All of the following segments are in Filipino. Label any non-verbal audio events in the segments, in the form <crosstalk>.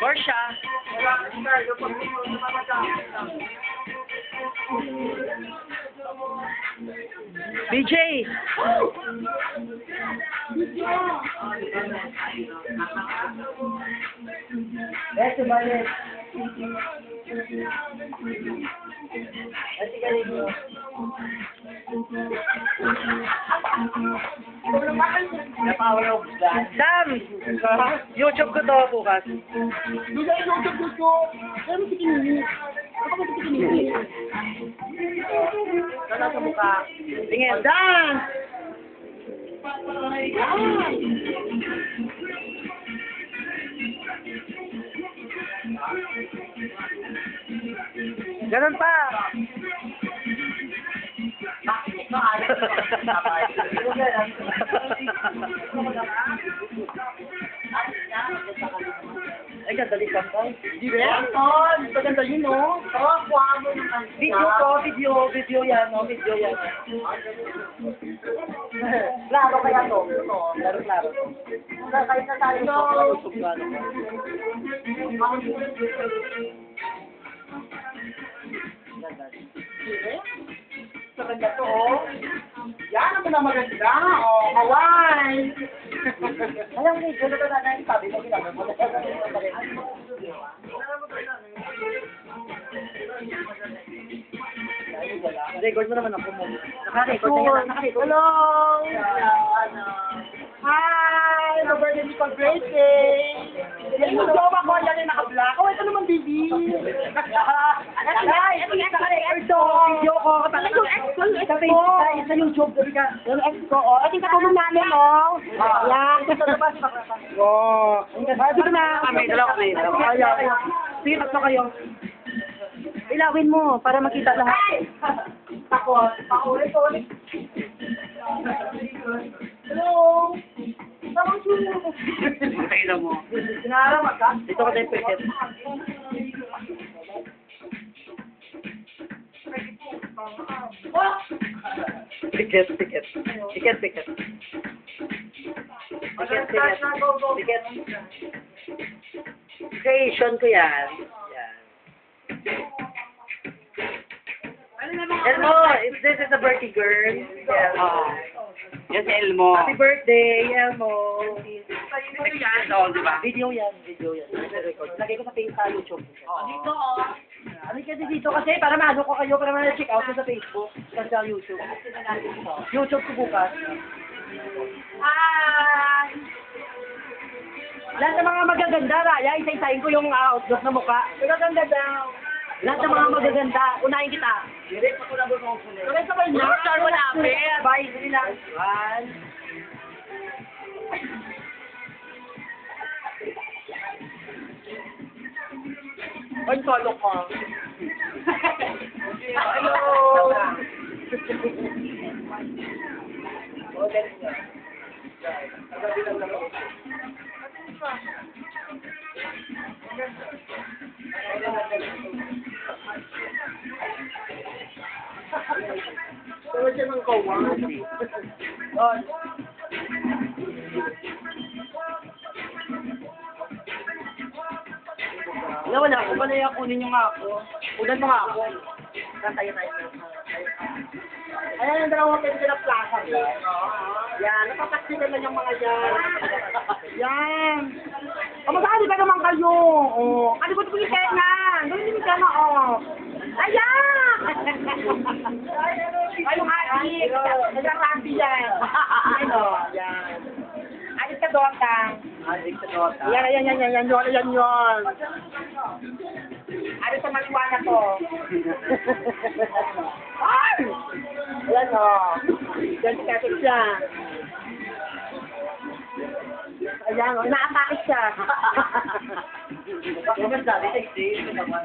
Porsche. BJ. Ito balik. Ito galing. Power of God. Sam! YouTube ko to bukas. Hindi ka YouTube ko. Ano mo si Kinini? Ano mo si Kinini? Sana sa mukha. Tingin. Dan! Ganun pa. Ay, Oh, maganda yun, no? Oh, kuha mo naman. Video to, video, video yan, no, video yan. Klaro kaya to. Ito, klaro, klaro. Kahit na tayo ano. Maganda to, oh. Yan ang mga maganda. Oh, Hawaii. Alam mo, ito na na yung sabi mo, ginagawa mo. Record mo naman ako mo. Naka-record na yan. Naka-record. Hello! Hi! The birthday ni Pag Great Day! Yung jowa ko, yan yung naka-black. Oh, ito naman, baby! Ay, ito yung naka-record to. Video ko. Ano yung ex ko? Yung ex ko? YouTube, sabi ka. Yung ex ko, oh. Ito yung katulong namin, oh. Yan. Oh. Ay, dito na. Kami, dalawa kami. Ayan. Sige, tatlo kayo. Ilawin mo para makita lahat. Takot. Paulit-ulit. Hello. Tawag mo. Kailan mo. Sinaramat ka? Dito ka tayo pwede. Ticket, ticket. Ticket, ticket. Ticket, ticket. Ticket. Creation ko yan. Yan. Elmo, if this is a birthday girl. Yan si Elmo. Happy birthday, Elmo. Yan, oh, di ba? Video yan, video yan. Lagay ko sa face sa YouTube. Dito, oh. Ano kasi dito kasi para maano ko kayo para ma-check out ko sa Facebook at sa YouTube. YouTube ko bukas. Hi! Lahat ng mga magaganda, Raya, isa-isahin ko yung uh, outlook na mukha. Magaganda daw. Lahat ng mga magaganda, unahin kita. Sabay sabay na. Star wala, Bye, dali na. One. Ay, solo ko. Hello. <laughs> Pero siya ng kawan. Oh. Wala, wala ako. Wala yung kunin nyo nga ako. Unan mo nga ako. Tayo tayo. Ayan yung dalawang pwede sila plaza. Yan, napapaksikan na yung mga yan. Yan. Kamasali ka naman kayo. Oh, kalikot ko yung kena. Gawin yung kena, oh. Ayan! <laughs> Ay, yung adik. Nagkakampi yan. Ano, yan. Adik ka doon, Kang. Adik sa nota. Yan, yan, yan, yan, yan, yun, yan, yun. Ano sa maliwanag ko? Ay! Ayan o. Yan si Katik siya. Ayan o, naatake siya. Maganda, detective. naman.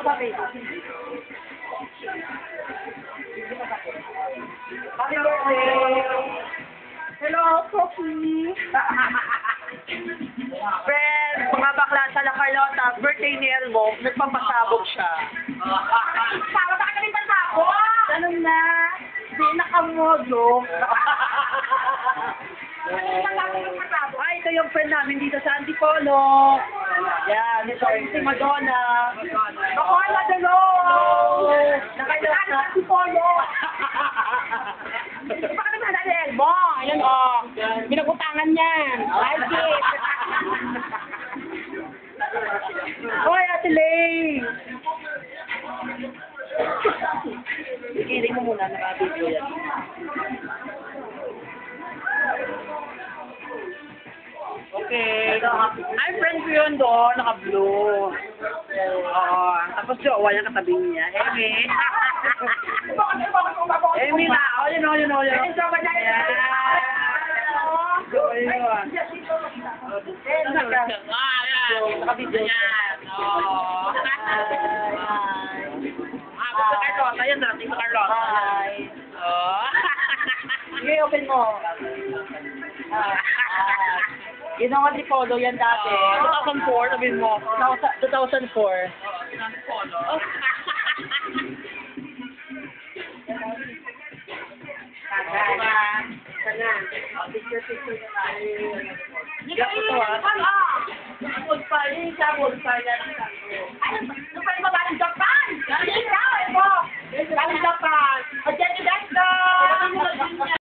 Happy birthday! Hello, Coffee. Friends, mga bakla sa La Carlota, birthday ni Elmo, nagpapasabog siya. Para sa kami pasako. Ganun na, di nakamodo. Ay, ito yung friend namin dito sa Antipolo. Yan, ito si Madonna. Nakola, dalo. Nakayos na. Si Polo. Baka naman na Elmo. Ayan, oh. Binagutangan yan. Like it. Hoy, Ate Lay! Ikiling mo muna, naka-video Ay, friend ko yun doon, naka-blue. Oo. Tapos jowa niya katabi niya. Amy. <laughs> Amy na. Oh, yun, oh, yun, oh, yun. Ay, jowa niya. Yan. Jowa yun. Ah, yan. Naka-video. Yan. Oh. Ah, gusto kay Carlota. Yan natin sa Carlota. Hi. Oh. Sige, open mo. <laughs> Ah, ah. Yun ang antipolo yan dati. Ano ka kung sabihin mo? 2004. Antipolo. Galing Japan! Galing Japan!